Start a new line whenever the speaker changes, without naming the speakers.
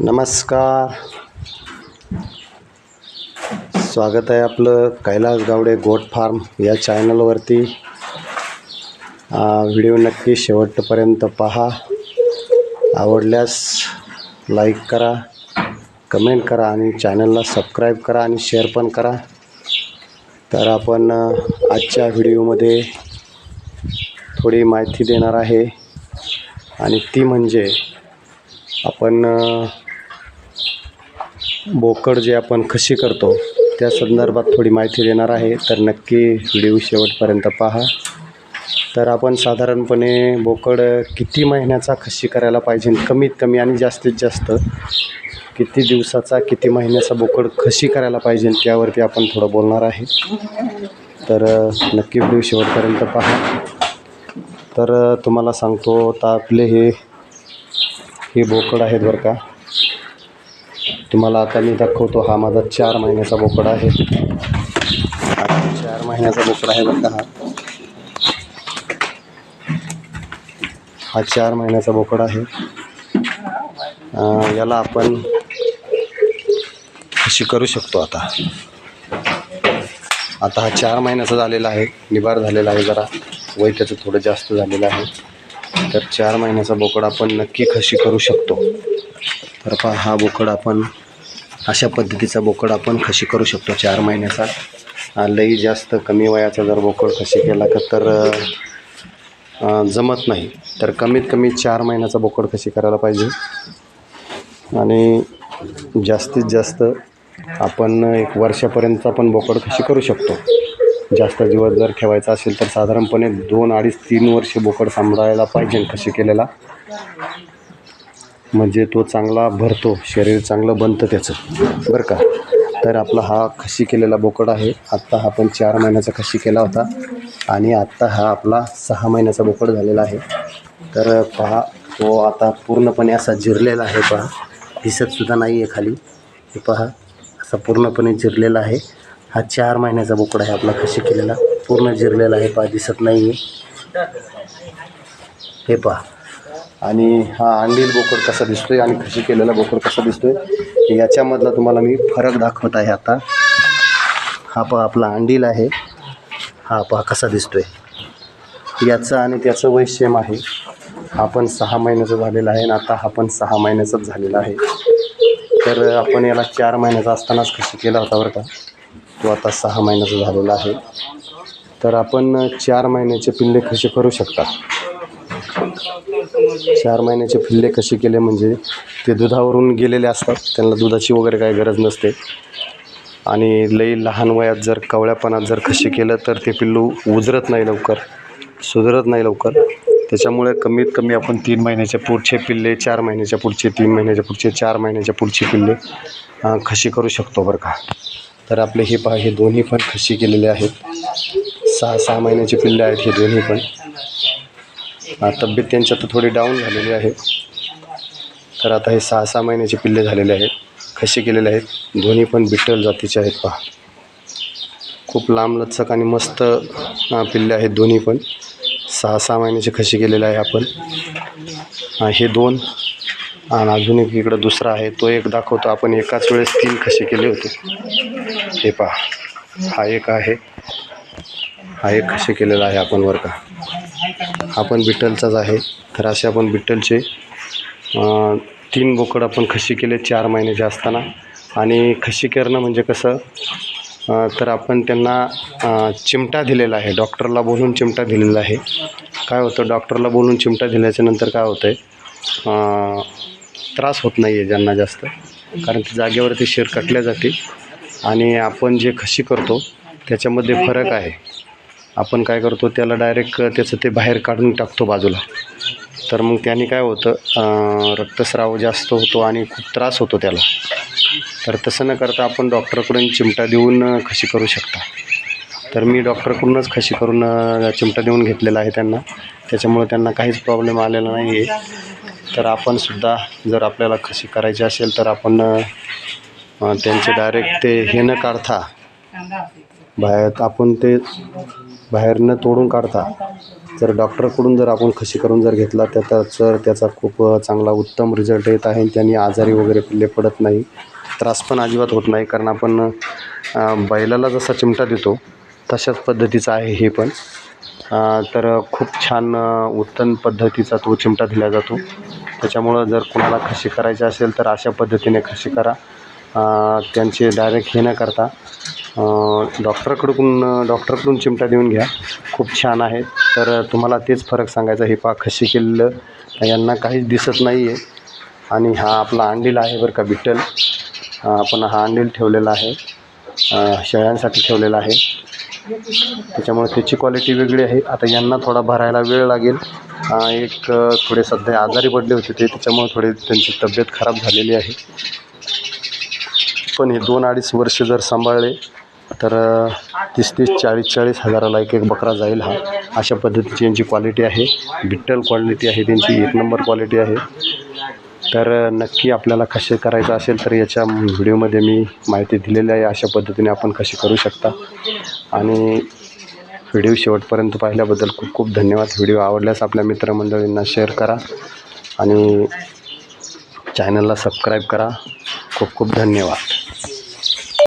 नमस्कार. स्वागत आहे आपलं कैलास गावडे गोट फार्म या चॅनलवरती. व्हिडिओ नक्की शेवटपर्यंत पहा. आवडल्यास लाईक करा कमेंट करा आणि चॅनलला सबस्क्राईब करा आणि शेअर पण करा. तर आपण आजच्या व्हिडिओमध्ये थोडी माहिती देणार आहे. आणि ती म्हणजे आपण बोकड जे आपण खशी करतो त्या संदर्भात थोडी माहिती देणार आहे. तर नक्की व्हिडिओ शेवटपर्यंत पहा. तर आपण साधारणपणे बोकड किती महिन्याचा खशी करायला पाहिजे? कमीत कमी आणि जास्तीत जास्त किती दिवसाचा किती महिन्याचा बोकड खशी करायला पाहिजे? त्यावरती आपण थोडं बोलणार आहे. तर नक्की व्हिडिओ शेवटपर्यंत पहा. तर तुम्हाला सांगतो आता आपले हे हे बोकड आहेत बरं का. तुम्हाला आता मी दाखवतो हा माझा चार महिन्याचा बोकड आहे. चार महिन्याचा बोकड आहे बघा हा. हा चार महिन्याचा बोकड आहे. याला आपण अशी करू शकतो आता. आता हा चार महिन्याचा झालेला आहे निभार झालेला आहे जरा. वय त्याचं थोडं जास्त झालेलं आहे. तर चार महिन्याचा बोकड आपण नक्की खशी करू शकतो? तर पहा हा बोकड आपण अशा पद्धतीचा बोकड आपण खशी करू शकतो चार महिन्याचा. लई जास्त कमी वयाचा जर बोकड खशी केला का तर जमत नाही. तर कमीत कमी चार महिन्याचा बोकड खशी करायला पाहिजे. आणि जास्तीत जास्त आपण एक वर्षापर्यंत आपण बोकड खशी करू शकतो. जास्त दिवस जर ठेवायचा असेल तर साधारणपणे दोन अडीच तीन वर्ष बोकड सांभाळायला पाहिजे खशी केलेला. म्हणजे तो चांगला भरतो शरीर चांगलं बनतं त्याचं. बरं का? तर आपला हा खशी केलेला बोकड आहे. आत्ता हा आपण चार महिन्याचा खशी केला होता. आणि आत्ता हा आपला सहा महिन्याचा बोकड झालेला आहे. तर पहा तो आता पूर्णपणे असा जिरलेला आहे पहा. दिसतसुद्धा नाही आहे खाली. हे पहा असा पूर्णपणे जिरलेला आहे. हा चार महिन्याचा बोकड आहे आपला खशी केलेला. पूर्ण जिरलेला आहे पहा दिसत नाही आहे हे पहा. आणि हा अंडील बोकड कसा दिसतोय आणि खशी केलेला बोकड कसा दिसतोय याच्यामधला तुम्हाला मी फरक दाखवत आहे आता. हा पहा आपला अंडील आहे. हा पहा कसा दिसतोय. याचं आणि त्याचं वैश्यम आहे. हा पण सहा महिन्याचा झालेला आहे आणि आता हा पण सहा महिन्याचाच झालेला आहे. तर आपण याला चार महिन्याचा असतानाच खशी केला होता बरं का. तो आता सहा महिन्याचा झालेला आहे. तर आपण चार महिन्याचे पिल्ले खशी करू शकता. चार महिन्याचे पिल्ले कसे केले म्हणजे ते दुधावरून गेलेले असतात. त्यांना दुधाची वगैरे काही गरज नसते. आणि लई लहान वयात जर कवळ्यापणात जर खशी केलं तर ते पिल्लू उजरत नाही लवकर सुधरत नाही लवकर. त्याच्यामुळे कमीत कमी आपण तीन महिन्याच्या पुढचे पिल्ले चार महिन्याच्या पुढचे तीन महिन्याच्या पुढचे चार महिन्याच्या पुढचे पिल्ले खशी करू शकतो बरं का? तर आपले हे पहा हे दोन्ही पण खशी केलेले आहेत. सहा सहा महिन्याचे पिल्ले आहेत हे दोन्ही पण. तब्येत त्यांच्या तर थोडी डाऊन झालेली आहे. तर आता हे सहा सहा महिन्याचे पिल्ले झालेले आहेत. खसे केलेले आहेत. दोन्ही पण बिट्टल जातीचे आहेत पहा. खूप लांबलचक आणि मस्त पिल्ले आहेत दोन्ही पण. सहा सहा महिन्याचे खसे केलेले आहे आपण. हे दोन. आणि अजून एक इकडं दुसरा आहे. तो एक दाखवतो. आपण एकाच वेळेस तीन खसे केले होते. हे पहा. हा एक आहे. हा एक खसे केलेला आहे आपण वर का. हा पण बिठ्ठलचाच आहे. तर असे आपण बिठ्ठलचे तीन बोकड आपण खशी केले चार महिन्याचे असताना. आणि खशी करणं म्हणजे कसं तर आपण त्यांना चिमटा दिलेला आहे. डॉक्टरला बोलून चिमटा दिलेला आहे. काय होतं डॉक्टरला बोलून चिमटा दिल्याच्यानंतर काय होतं आहे त्रास होत नाही आहे ज्यांना जास्त. कारण ते जागेवरती शेर कटल्या जाते आणि आपण जे खशी करतो त्याच्यामध्ये फरक आहे. आपण काय करतो त्याला डायरेक्ट त्याचं ते बाहेर काढून टाकतो बाजूला. तर मग त्याने काय होतं रक्तस्राव जास्त होतो आणि खूप त्रास होतो त्याला. तर तसं न करता आपण डॉक्टरकडून चिमटा देऊन खशी करू शकता. तर मी डॉक्टरकडूनच खशी करून चिमटा देऊन घेतलेला आहे त्यांना. त्याच्यामुळे त्यांना काहीच प्रॉब्लेम आलेला नाही आहे तर आपणसुद्धा जर आपल्याला खशी करायची असेल तर आपण त्यांचे डायरेक्ट ते हे न काढता बाहेर आपण ते बाहेर न तोडून काढता जर डॉक्टरकडून जर आपण खशी करून जर घेतला तर त्याचा त्याचा खूप चांगला उत्तम रिझल्ट येत आहे त्यांनी आजारी वगैरे पिल्ले पडत नाही. त्रास पण अजिबात होत नाही कारण आपण बैलाला जसा चिमटा देतो तशाच पद्धतीचा आहे हे पण. तर खूप छान उत्तम पद्धतीचा तो चिमटा दिला जातो. त्याच्यामुळं जर कुणाला खशी करायची असेल तर अशा पद्धतीने खशी करा. त्यांचे डायरेक्ट हे न करता डॉक्टरकडून डॉक्टरकडून चिमटा देऊन घ्या. खूप छान आहे. तर तुम्हाला तेच फरक सांगायचा हे पा खशी केलेलं. यांना काहीच दिसत नाही आहे आणि हा आपला अंडील आहे बरं का बिट्टल आपण हा अंडील ठेवलेला आहे. शेळ्यांसाठी ठेवलेला आहे. त्याच्यामुळे त्याची क्वालिटी वेगळी आहे. आता यांना थोडा भरायला वेळ लागेल. एक थोडे सध्या आजारी पडले होते ते. त्याच्यामुळे थोडे त्यांची तब्येत खराब झालेली आहे. पण हे दोन अडीच वर्ष जर सांभाळले तर तीस तीस चाळीस चाळीस हजाराला एक एक बकरा जाईल हा. अशा पद्धतीची यांची क्वालिटी आहे. बिट्टल क्वालिटी आहे त्यांची. एक नंबर क्वालिटी आहे. तर नक्की आपल्याला कसे करायचं असेल तर याच्या व्हिडिओमध्ये मी माहिती दिलेली आहे. अशा पद्धतीने आपण कशी करू शकता. आणि व्हिडिओ शेवटपर्यंत पाहिल्याबद्दल खूप खूप धन्यवाद. व्हिडिओ आवडल्यास आपल्या मित्रमंडळींना शेअर करा. आणि चॅनलला सबस्क्राईब करा. खूप खूप धन्यवाद.